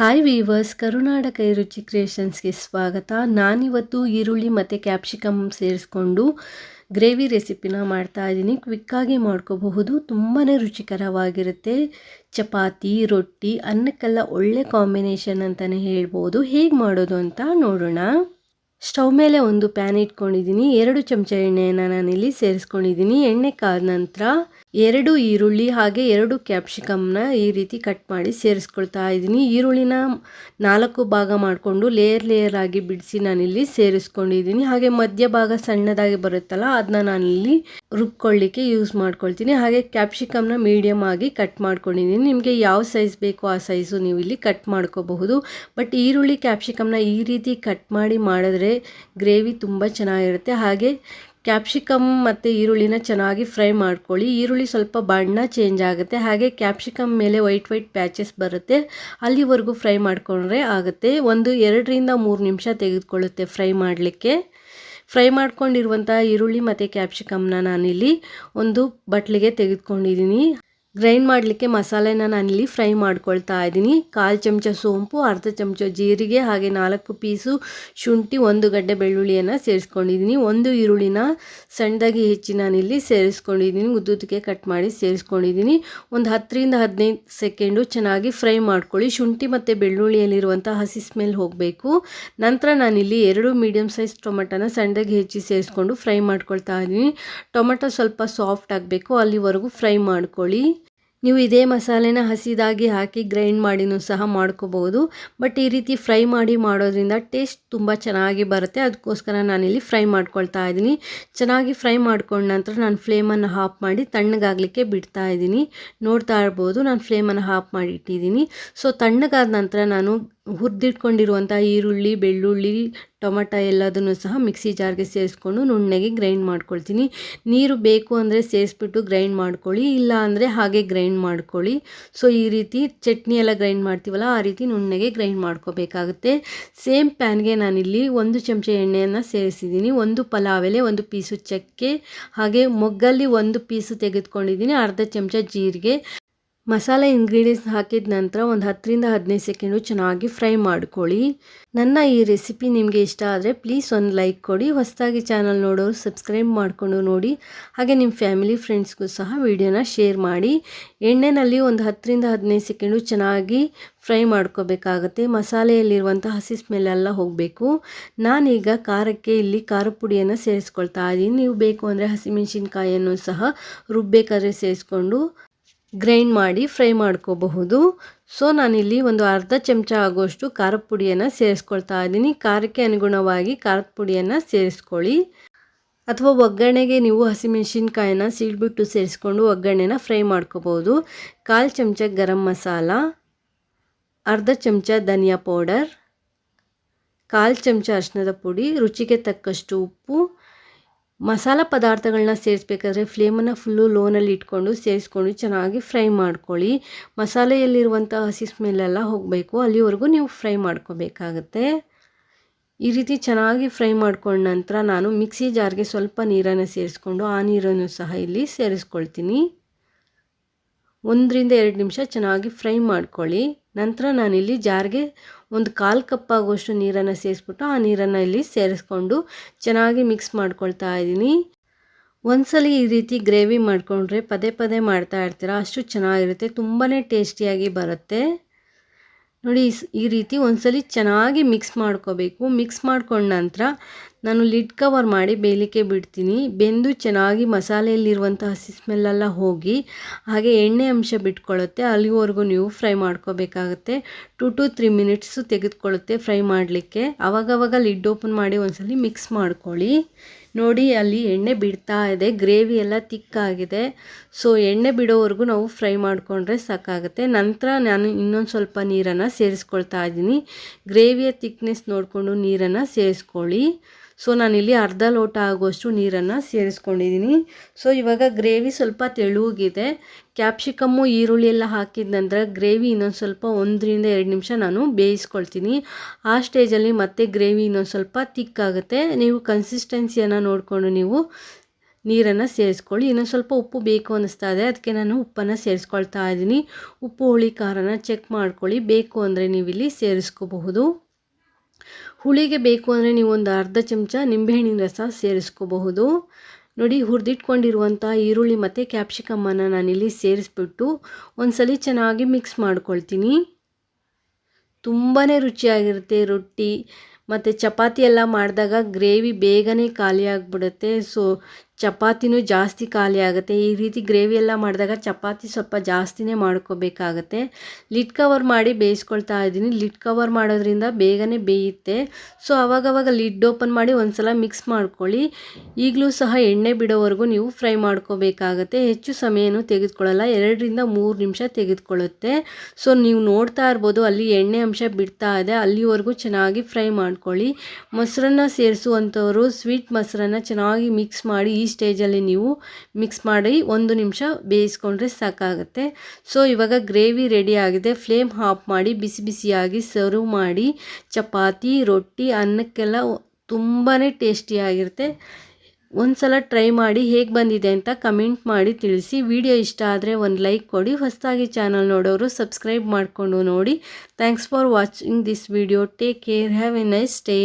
Hi viewers ಕರುನಾಡ ಕೈ ರುಚಿ ಕ್ರಿಯೇಷನ್ಸ್ಗೆ ಸ್ವಾಗತ. ನಾನಿವತ್ತು ಈರುಳ್ಳಿ ಮತ್ತು ಕ್ಯಾಪ್ಸಿಕಮ್ ಸೇರಿಸ್ಕೊಂಡು ಗ್ರೇವಿ ರೆಸಿಪಿನ ಮಾಡ್ತಾ ಇದ್ದೀನಿ. ಕ್ವಿಕ್ಕಾಗಿ ಮಾಡ್ಕೋಬಹುದು. ತುಂಬಾ ರುಚಿಕರವಾಗಿರುತ್ತೆ. ಚಪಾತಿ, ರೊಟ್ಟಿ ಅನ್ನಕ್ಕೆಲ್ಲ ಒಳ್ಳೆ ಕಾಂಬಿನೇಷನ್ ಅಂತಲೇ ಹೇಳ್ಬೋದು. ಹೇಗೆ ಮಾಡೋದು ಅಂತ ನೋಡೋಣ. ಸ್ಟವ್ ಮೇಲೆ ಒಂದು ಪ್ಯಾನ್ ಇಟ್ಕೊಂಡಿದ್ದೀನಿ. ಎರಡು ಚಮಚ ಎಣ್ಣೆಯನ್ನು ನಾನಿಲ್ಲಿ ಸೇರಿಸ್ಕೊಂಡಿದ್ದೀನಿ. ಎಣ್ಣೆ ಕಾದ ನಂತರ ಎರಡು ಈರುಳ್ಳಿ ಹಾಗೆ ಎರಡು ಕ್ಯಾಪ್ಸಿಕಮ್ನ ಈ ರೀತಿ ಕಟ್ ಮಾಡಿ ಸೇರಿಸ್ಕೊಳ್ತಾ ಇದ್ದೀನಿ. ಈರುಳ್ಳಿನ ನಾಲ್ಕು ಭಾಗ ಮಾಡಿಕೊಂಡು ಲೇಯರ್ ಲೇಯರ್ ಆಗಿ ಬಿಡಿಸಿ ನಾನಿಲ್ಲಿ ಸೇರಿಸ್ಕೊಂಡಿದ್ದೀನಿ. ಹಾಗೆ ಮಧ್ಯ ಭಾಗ ಸಣ್ಣದಾಗಿ ಬರುತ್ತಲ್ಲ ಅದನ್ನ ನಾನಿಲ್ಲಿ ರುಬ್ಕೊಳ್ಳಿಕ್ಕೆ ಯೂಸ್ ಮಾಡ್ಕೊಳ್ತೀನಿ. ಹಾಗೆ ಕ್ಯಾಪ್ಸಿಕಮ್ನ ಮೀಡಿಯಮ್ ಆಗಿ ಕಟ್ ಮಾಡ್ಕೊಂಡಿದ್ದೀನಿ. ನಿಮಗೆ ಯಾವ ಸೈಜ್ ಬೇಕೋ ಆ ಸೈಜು ನೀವು ಇಲ್ಲಿ ಕಟ್ ಮಾಡ್ಕೋಬಹುದು. ಬಟ್ ಈರುಳ್ಳಿ, ಕ್ಯಾಪ್ಸಿಕಮ್ನ ಈ ರೀತಿ ಕಟ್ ಮಾಡಿ ಮಾಡಿದ್ರೆ ಗ್ರೇವಿ ತುಂಬ ಚೆನ್ನಾಗಿರುತ್ತೆ. ಹಾಗೆ ಕ್ಯಾಪ್ಸಿಕಮ್ ಮತ್ತು ಈರುಳ್ಳಿನ ಚೆನ್ನಾಗಿ ಫ್ರೈ ಮಾಡ್ಕೊಳ್ಳಿ. ಈರುಳ್ಳಿ ಸ್ವಲ್ಪ ಬಣ್ಣ ಚೇಂಜ್ ಆಗುತ್ತೆ. ಹಾಗೆ ಕ್ಯಾಪ್ಸಿಕಮ್ ಮೇಲೆ ವೈಟ್ ವೈಟ್ ಪ್ಯಾಚಸ್ ಬರುತ್ತೆ. ಅಲ್ಲಿವರೆಗೂ ಫ್ರೈ ಮಾಡಿಕೊಂಡ್ರೆ ಆಗುತ್ತೆ. ಒಂದು ಎರಡರಿಂದ ಮೂರು ನಿಮಿಷ ತೆಗೆದುಕೊಳ್ಳುತ್ತೆ ಫ್ರೈ ಮಾಡಲಿಕ್ಕೆ. ಫ್ರೈ ಮಾಡ್ಕೊಂಡಿರುವಂಥ ಈರುಳ್ಳಿ ಮತ್ತು ಕ್ಯಾಪ್ಸಿಕಮ್ನ ನಾನಿಲ್ಲಿ ಒಂದು ಬಟ್ಲಿಗೆ ತೆಗೆದುಕೊಂಡಿದ್ದೀನಿ. ಗ್ರೈಂಡ್ ಮಾಡಲಿಕ್ಕೆ ಮಸಾಲೆನ ನಾನಿಲ್ಲಿ ಫ್ರೈ ಮಾಡ್ಕೊಳ್ತಾ ಇದ್ದೀನಿ. ಕಾಲು ಚಮಚ ಸೋಂಪು, ಅರ್ಧ ಚಮಚ ಜೀರಿಗೆ, ಹಾಗೆ ನಾಲ್ಕು ಪೀಸು ಶುಂಠಿ, ಒಂದು ಗಡ್ಡೆ ಬೆಳ್ಳುಳ್ಳಿಯನ್ನು ಸೇರಿಸ್ಕೊಂಡಿದ್ದೀನಿ. ಒಂದು ಈರುಳ್ಳಿನ ಸಣ್ಣದಾಗಿ ಹೆಚ್ಚಿ ನಾನಿಲ್ಲಿ ಸೇರಿಸ್ಕೊಂಡಿದ್ದೀನಿ. ಉದ್ದುದಕ್ಕೆ ಕಟ್ ಮಾಡಿ ಸೇರಿಸ್ಕೊಂಡಿದ್ದೀನಿ. ಒಂದು ಹತ್ತರಿಂದ ಹದಿನೈದು ಸೆಕೆಂಡು ಚೆನ್ನಾಗಿ ಫ್ರೈ ಮಾಡ್ಕೊಳ್ಳಿ. ಶುಂಠಿ ಮತ್ತು ಬೆಳ್ಳುಳ್ಳಿಯಲ್ಲಿರುವಂಥ ಹಸಿ ಸ್ಮೆಲ್ ಹೋಗಬೇಕು. ನಂತರ ನಾನಿಲ್ಲಿ ಎರಡು ಮೀಡಿಯಮ್ ಸೈಜ್ ಟೊಮೆಟೊನ ಸಣ್ಣದಾಗಿ ಹೆಚ್ಚಿ ಸೇರಿಸ್ಕೊಂಡು ಫ್ರೈ ಮಾಡ್ಕೊಳ್ತಾ ಇದ್ದೀನಿ. ಟೊಮೆಟೊ ಸ್ವಲ್ಪ ಸಾಫ್ಟ್ ಆಗಬೇಕು. ಅಲ್ಲಿವರೆಗೂ ಫ್ರೈ ಮಾಡ್ಕೊಳ್ಳಿ. ನೀವು ಇದೇ ಮಸಾಲೆನ ಹಸಿದಾಗಿ ಹಾಕಿ ಗ್ರೈಂಡ್ ಮಾಡಿನೂ ಸಹ ಮಾಡ್ಕೋಬೋದು ಬಟ್ ಈ ರೀತಿ ಫ್ರೈ ಮಾಡಿ ಮಾಡೋದ್ರಿಂದ ಟೇಸ್ಟ್ ತುಂಬ ಚೆನ್ನಾಗಿ ಬರುತ್ತೆ. ಅದಕ್ಕೋಸ್ಕರ ನಾನಿಲ್ಲಿ ಫ್ರೈ ಮಾಡ್ಕೊಳ್ತಾ ಇದ್ದೀನಿ. ಚೆನ್ನಾಗಿ ಫ್ರೈ ಮಾಡ್ಕೊಂಡ ನಂತರ ನಾನು ಫ್ಲೇಮನ್ನು ಹಾಫ್ ಮಾಡಿ ತಣ್ಣಗಾಗಲಿಕ್ಕೆ ಬಿಡ್ತಾ ಇದ್ದೀನಿ. ನೋಡ್ತಾ ಇರ್ಬೋದು, ನಾನು ಫ್ಲೇಮನ್ನು ಹಾಫ್ ಮಾಡಿ ಇಟ್ಟಿದ್ದೀನಿ. ಸೊ ತಣ್ಣಗಾದ ನಂತರ ನಾನು ಹುರಿದಿಟ್ಕೊಂಡಿರುವಂಥ ಈರುಳ್ಳಿ, ಬೆಳ್ಳುಳ್ಳಿ, ಟೊಮೆಟೊ ಎಲ್ಲದನ್ನು ಸಹ ಮಿಕ್ಸಿ ಜಾರ್ಗೆ ಸೇರಿಸ್ಕೊಂಡು ನುಣ್ಣಗೆ ಗ್ರೈಂಡ್ ಮಾಡ್ಕೊಳ್ತೀನಿ. ನೀರು ಬೇಕು ಅಂದರೆ ಸೇರಿಸ್ಬಿಟ್ಟು ಗ್ರೈಂಡ್ ಮಾಡ್ಕೊಳ್ಳಿ, ಇಲ್ಲ ಅಂದರೆ ಹಾಗೆ ಗ್ರೈಂಡ್ ಮಾಡ್ಕೊಳ್ಳಿ. ಸೊ ಈ ರೀತಿ ಚಟ್ನಿ ಎಲ್ಲ ಗ್ರೈಂಡ್ ಮಾಡ್ತೀವಲ್ಲ, ಆ ರೀತಿ ನುಣ್ಣಗೆ ಗ್ರೈಂಡ್ ಮಾಡ್ಕೋಬೇಕಾಗುತ್ತೆ. ಸೇಮ್ ಪ್ಯಾನ್ಗೆ ನಾನಿಲ್ಲಿ ಒಂದು ಚಮಚ ಎಣ್ಣೆಯನ್ನು ಸೇರಿಸಿದ್ದೀನಿ. ಒಂದು ಪಲಾವ್ ಎಲೆ ಒಂದು ಪೀಸು ಚಕ್ಕೆ, ಹಾಗೆ ಮೊಗ್ಗಲ್ಲಿ ಒಂದು ಪೀಸು ತೆಗೆದುಕೊಂಡಿದ್ದೀನಿ, ಅರ್ಧ ಚಮಚ ಜೀರಿಗೆ. ಮಸಾಲೆ ಇಂಗ್ರೀಡಿಯೆಂಟ್ಸ್ ಹಾಕಿದ ನಂತರ ಒಂದು ಹತ್ತರಿಂದ ಹದಿನೈದು ಸೆಕೆಂಡು ಚೆನ್ನಾಗಿ ಫ್ರೈ ಮಾಡ್ಕೊಳ್ಳಿ. ನನ್ನ ಈ ರೆಸಿಪಿ ನಿಮಗೆ ಇಷ್ಟ ಆದರೆ ಪ್ಲೀಸ್ ಒಂದು ಲೈಕ್ ಕೊಡಿ. ಹೊಸದಾಗಿ ಚಾನಲ್ ನೋಡೋರು ಸಬ್ಸ್ಕ್ರೈಬ್ ಮಾಡಿಕೊಂಡು ನೋಡಿ. ಹಾಗೆ ನಿಮ್ಮ ಫ್ಯಾಮಿಲಿ ಫ್ರೆಂಡ್ಸ್ಗೂ ಸಹ ವಿಡಿಯೋನ ಶೇರ್ ಮಾಡಿ. ಎಣ್ಣೆನಲ್ಲಿ ಒಂದು ಹತ್ತರಿಂದ ಹದಿನೈದು ಸೆಕೆಂಡು ಚೆನ್ನಾಗಿ ಫ್ರೈ ಮಾಡ್ಕೋಬೇಕಾಗತ್ತೆ. ಮಸಾಲೆಯಲ್ಲಿರುವಂಥ ಹಸಿ ಸ್ಮೆಲ್ಲೆಲ್ಲ ಹೋಗಬೇಕು. ನಾನೀಗ ಖಾರಕ್ಕೆ ಇಲ್ಲಿ ಖಾರ ಪುಡಿಯನ್ನು ಸೇರಿಸ್ಕೊಳ್ತಾ ಇದ್ದೀನಿ. ನೀವು ಬೇಕು ಅಂದರೆ ಹಸಿಮೆಣಸಿನ್ಕಾಯಿಯನ್ನು ಸಹ ರುಬ್ಬೇಕಾದ್ರೆ ಸೇರಿಸ್ಕೊಂಡು. ಗ್ರೈಂಡ್ ಮಾಡಿ ಫ್ರೈ ಮಾಡ್ಕೋಬಹುದು. ಸೊ, ನಾನಿಲ್ಲಿ ಒಂದು ಅರ್ಧ ಚಮಚ ಆಗುವಷ್ಟು ಖಾರದ ಪುಡಿಯನ್ನು ಸೇರಿಸ್ಕೊಳ್ತಾ ಇದ್ದೀನಿ. ಖಾರಕ್ಕೆ ಅನುಗುಣವಾಗಿ ಖಾರದ ಪುಡಿಯನ್ನು ಸೇರಿಸ್ಕೊಳ್ಳಿ. ಅಥವಾ ಒಗ್ಗರಣೆಗೆ ನೀವು ಹಸಿಮೆಣಸಿನ್ಕಾಯಿನ ಸೀಳ್ಬಿಟ್ಟು ಸೇರಿಸ್ಕೊಂಡು ಒಗ್ಗರಣೆನ ಫ್ರೈ ಮಾಡ್ಕೋಬೋದು ಕಾಲು ಚಮಚ ಗರಂ ಮಸಾಲ, ಅರ್ಧ ಚಮಚ ಧನಿಯಾ ಪೌಡರ್, ಕಾಲು ಚಮಚ ಅರಿಶಿನದ ಪುಡಿ, ರುಚಿಗೆ ತಕ್ಕಷ್ಟು ಉಪ್ಪು ಮಸಾಲ ಪದಾರ್ಥಗಳನ್ನ ಸೇರಿಸ್ಬೇಕಾದ್ರೆ ಫ್ಲೇಮನ್ನು ಫುಲ್ಲು ಲೋನಲ್ಲಿ ಇಟ್ಕೊಂಡು ಸೇರಿಸ್ಕೊಂಡು ಚೆನ್ನಾಗಿ ಫ್ರೈ ಮಾಡ್ಕೊಳ್ಳಿ. ಮಸಾಲೆಯಲ್ಲಿರುವಂಥ ಹಸಿ ಸ್ಮೆಲ್ಲೆಲ್ಲ ಹೋಗಬೇಕು. ಅಲ್ಲಿವರೆಗೂ ನೀವು ಫ್ರೈ ಮಾಡ್ಕೋಬೇಕಾಗತ್ತೆ. ಈ ರೀತಿ ಚೆನ್ನಾಗಿ ಫ್ರೈ ಮಾಡ್ಕೊಂಡ ನಂತರ ನಾನು ಮಿಕ್ಸಿ ಜಾರ್ಗೆ ಸ್ವಲ್ಪ ನೀರನ್ನು ಸೇರಿಸ್ಕೊಂಡು ಆ ನೀರನ್ನು ಸಹ ಇಲ್ಲಿ ಸೇರಿಸ್ಕೊಳ್ತೀನಿ. ಒಂದರಿಂದ ಎರಡು ನಿಮಿಷ ಚೆನ್ನಾಗಿ ಫ್ರೈ ಮಾಡ್ಕೊಳ್ಳಿ. ನಂತರ ನಾನಿಲ್ಲಿ ಜಾರ್ಗೆ ಒಂದು ಕಾಲು ಕಪ್ ಆಗುವಷ್ಟು ನೀರನ್ನು ಸೇರಿಸ್ಬಿಟ್ಟು ಆ ನೀರನ್ನು ಇಲ್ಲಿ ಸೇರಿಸ್ಕೊಂಡು ಚೆನ್ನಾಗಿ ಮಿಕ್ಸ್ ಮಾಡ್ಕೊಳ್ತಾ ಇದ್ದೀನಿ. ಒಂದ್ಸಲ ಈ ರೀತಿ ಗ್ರೇವಿ ಮಾಡಿಕೊಂಡ್ರೆ ಪದೇ ಪದೇ ಮಾಡ್ತಾ ಇರ್ತೀರ? ಅಷ್ಟು ಚೆನ್ನಾಗಿರುತ್ತೆ ತುಂಬಾ ಟೇಸ್ಟಿಯಾಗಿ ಬರುತ್ತೆ. ನೋಡಿ, ಈ ರೀತಿ ಒಂದ್ಸಲಿ ಚೆನ್ನಾಗಿ ಮಿಕ್ಸ್ ಮಾಡ್ಕೋಬೇಕು. ಮಿಕ್ಸ್ ಮಾಡ್ಕೊಂಡ ನಂತರ ನಾನು ಲಿಡ್ ಕವರ್ ಮಾಡಿ ಬೇಯಲಿಕ್ಕೆ ಬಿಡ್ತೀನಿ. ಬೆಂದು ಚೆನ್ನಾಗಿ ಮಸಾಲೆಯಲ್ಲಿರುವಂಥ ಹಸಿ ಸ್ಮೆಲ್ಲೆಲ್ಲ ಹೋಗಿ, ಹಾಗೆ ಎಣ್ಣೆ ಅಂಶ ಬಿಟ್ಕೊಳ್ಳುತ್ತೆ ಅಲ್ಲಿವರೆಗೂ ನೀವು ಫ್ರೈ ಮಾಡ್ಕೋಬೇಕಾಗುತ್ತೆ. ಟು ಟು ತ್ರೀ ಮಿನಿಟ್ಸು ತೆಗೆದುಕೊಳ್ಳುತ್ತೆ ಫ್ರೈ ಮಾಡಲಿಕ್ಕೆ. ಆವಾಗವಾಗ ಲಿಡ್ ಓಪನ್ ಮಾಡಿ ಒಂದ್ಸಲಿ ಮಿಕ್ಸ್ ಮಾಡ್ಕೊಳ್ಳಿ. ನೋಡಿ ಅಲ್ಲಿ ಎಣ್ಣೆ ಬಿಡ್ತಾ ಇದೆ. ಗ್ರೇವಿ ಎಲ್ಲ ತಿಕ್ಕಾಗಿದೆ. ಸೊ ಎಣ್ಣೆ ಬಿಡೋವರೆಗೂ ನಾವು ಫ್ರೈ ಮಾಡಿಕೊಂಡ್ರೆ ಸಾಕಾಗುತ್ತೆ. ನಂತರ ನಾನು ಇನ್ನೊಂದು ಸ್ವಲ್ಪ ನೀರನ್ನು ಸೇರಿಸ್ಕೊಳ್ತಾ ಇದ್ದೀನಿ. ಗ್ರೇವಿಯ ತಿಕ್ನೆಸ್ ನೋಡಿಕೊಂಡು ನೀರನ್ನು ಸೇರಿಸ್ಕೊಳ್ಳಿ. ಸೊ ನಾನಿಲ್ಲಿ ಅರ್ಧ ಲೋಟ ಆಗುವಷ್ಟು ನೀರನ್ನು ಸೇರಿಸ್ಕೊಂಡಿದ್ದೀನಿ. ಸೊ ಇವಾಗ ಗ್ರೇವಿ ಸ್ವಲ್ಪ ತೆಳುವಾಗಿದೆ ಕ್ಯಾಪ್ಸಿಕಮ್ಮು, ಈರುಳ್ಳಿ ಎಲ್ಲ ಹಾಕಿದ ನಂತರ ಗ್ರೇವಿ ಇನ್ನೊಂದು ಸ್ವಲ್ಪ ಒಂದರಿಂದ ಎರಡು ನಿಮಿಷ ನಾನು ಬೇಯಿಸ್ಕೊಳ್ತೀನಿ. ಆ ಸ್ಟೇಜಲ್ಲಿ ಮತ್ತೆ ಗ್ರೇವಿ ಇನ್ನೊಂದು ಸ್ವಲ್ಪ ತಿಕ್ಕಾಗುತ್ತೆ ನೀವು ಕನ್ಸಿಸ್ಟೆನ್ಸಿಯನ್ನು ನೋಡಿಕೊಂಡು ನೀವು ನೀರನ್ನು ಸೇರಿಸ್ಕೊಳ್ಳಿ. ಇನ್ನೊಂದು ಸ್ವಲ್ಪ ಉಪ್ಪು ಬೇಕು ಅನ್ನಿಸ್ತಾ ಇದೆ. ಅದಕ್ಕೆ ನಾನು ಉಪ್ಪನ್ನು ಸೇರಿಸ್ಕೊಳ್ತಾ ಇದ್ದೀನಿ. ಉಪ್ಪು ಹುಳಿ, ಖಾರನ ಚೆಕ್ ಮಾಡ್ಕೊಳ್ಳಿ. ಬೇಕು ಅಂದರೆ ನೀವಿಲ್ಲಿ ಸೇರಿಸ್ಕೋಬಹುದು. ಹುಳಿಗೆ ಬೇಕು ಅಂದರೆ ನೀವು ಒಂದು ಅರ್ಧ ಚಮಚ ನಿಂಬೆಹಣ್ಣಿನ ರಸ ಸೇರಿಸ್ಕೋಬಹುದು. ನೋಡಿ ಹುರಿದಿಟ್ಕೊಂಡಿರುವಂಥ ಈರುಳ್ಳಿ ಮತ್ತು ಕ್ಯಾಪ್ಸಿಕಮ್ಮನ್ನು ನಾನಿಲ್ಲಿ ಸೇರಿಸ್ಬಿಟ್ಟು ಒಂದ್ಸಲಿ ಚೆನ್ನಾಗಿ ಮಿಕ್ಸ್ ಮಾಡ್ಕೊಳ್ತೀನಿ. ತುಂಬಾ ರುಚಿಯಾಗಿರುತ್ತೆ ರೊಟ್ಟಿ, ಮತ್ತು ಚಪಾತಿ ಎಲ್ಲ ಮಾಡಿದಾಗ ಗ್ರೇವಿ ಬೇಗನೆ ಖಾಲಿಯಾಗಿಬಿಡುತ್ತೆ. ಸೊ ಚಪಾತಿನೂ ಜಾಸ್ತಿ ಖಾಲಿ ಆಗುತ್ತೆ. ಈ ರೀತಿ ಗ್ರೇವಿ ಎಲ್ಲ ಮಾಡಿದಾಗ ಚಪಾತಿ ಸ್ವಲ್ಪ ಜಾಸ್ತಿನೇ ಮಾಡ್ಕೋಬೇಕಾಗತ್ತೆ. ಲಿಡ್ ಕವರ್ ಮಾಡಿ ಬೇಯಿಸ್ಕೊಳ್ತಾ ಇದ್ದೀನಿ. ಲಿಡ್ ಕವರ್ ಮಾಡೋದ್ರಿಂದ ಬೇಗನೆ ಬೇಯುತ್ತೆ. ಸೊ, ಅವಾಗವಾಗ ಲಿಡ್ ಓಪನ್ ಮಾಡಿ ಒಂದು ಸಲ ಮಿಕ್ಸ್ ಮಾಡ್ಕೊಳ್ಳಿ. ಈಗಲೂ ಸಹ ಎಣ್ಣೆ ಬಿಡೋವರೆಗೂ ನೀವು ಫ್ರೈ ಮಾಡ್ಕೋಬೇಕಾಗತ್ತೆ. ಹೆಚ್ಚು ಸಮಯನೂ ತೆಗೆದುಕೊಳ್ಳಲ್ಲ. ಎರಡರಿಂದ ಮೂರು ನಿಮಿಷ ತೆಗೆದುಕೊಳ್ಳುತ್ತೆ. ಸೊ, ನೀವು ನೋಡ್ತಾ ಇರ್ಬೋದು, ಅಲ್ಲಿ ಎಣ್ಣೆ ಅಂಶ ಬಿಡ್ತಾ ಇದೆ. ಅಲ್ಲಿವರೆಗೂ ಚೆನ್ನಾಗಿ ಫ್ರೈ ಮಾಡ್ಕೊಳ್ಳಿ. ಮೊಸರನ್ನ ಸೇರಿಸುವಂಥವರು ಸ್ವೀಟ್ ಮೊಸರನ್ನ ಚೆನ್ನಾಗಿ ಮಿಕ್ಸ್ ಮಾಡಿ ಈ ಸ್ಟೇಜಲ್ಲಿ ನೀವು ಮಿಕ್ಸ್ ಮಾಡಿ ಒಂದು ನಿಮಿಷ ಬೇಯಿಸ್ಕೊಂಡ್ರೆ ಸಾಕಾಗುತ್ತೆ. ಸೊ ಇವಾಗ ಗ್ರೇವಿ ರೆಡಿ ಆಗಿದೆ. ಫ್ಲೇಮ್ ಹಾಫ್ ಮಾಡಿ ಬಿಸಿ ಬಿಸಿಯಾಗಿ ಸರ್ವ್ ಮಾಡಿ ಚಪಾತಿ, ರೊಟ್ಟಿ, ಅನ್ನಕ್ಕೆಲ್ಲ ತುಂಬಾ ಟೇಸ್ಟಿಯಾಗಿರುತ್ತೆ ಒಂದು ಸಲ ಟ್ರೈ ಮಾಡಿ ಹೇಗೆ ಬಂದಿದೆ ಅಂತ ಕಮೆಂಟ್ ಮಾಡಿ ತಿಳಿಸಿ. ವಿಡಿಯೋ ಇಷ್ಟ ಆದರೆ ಒಂದು ಲೈಕ್ ಕೊಡಿ. ಹೊಸದಾಗಿ ಚಾನಲ್ ನೋಡೋರು ಸಬ್ಸ್ಕ್ರೈಬ್ ಮಾಡಿಕೊಂಡು ನೋಡಿ. Thanks for watching this video take care have a nice day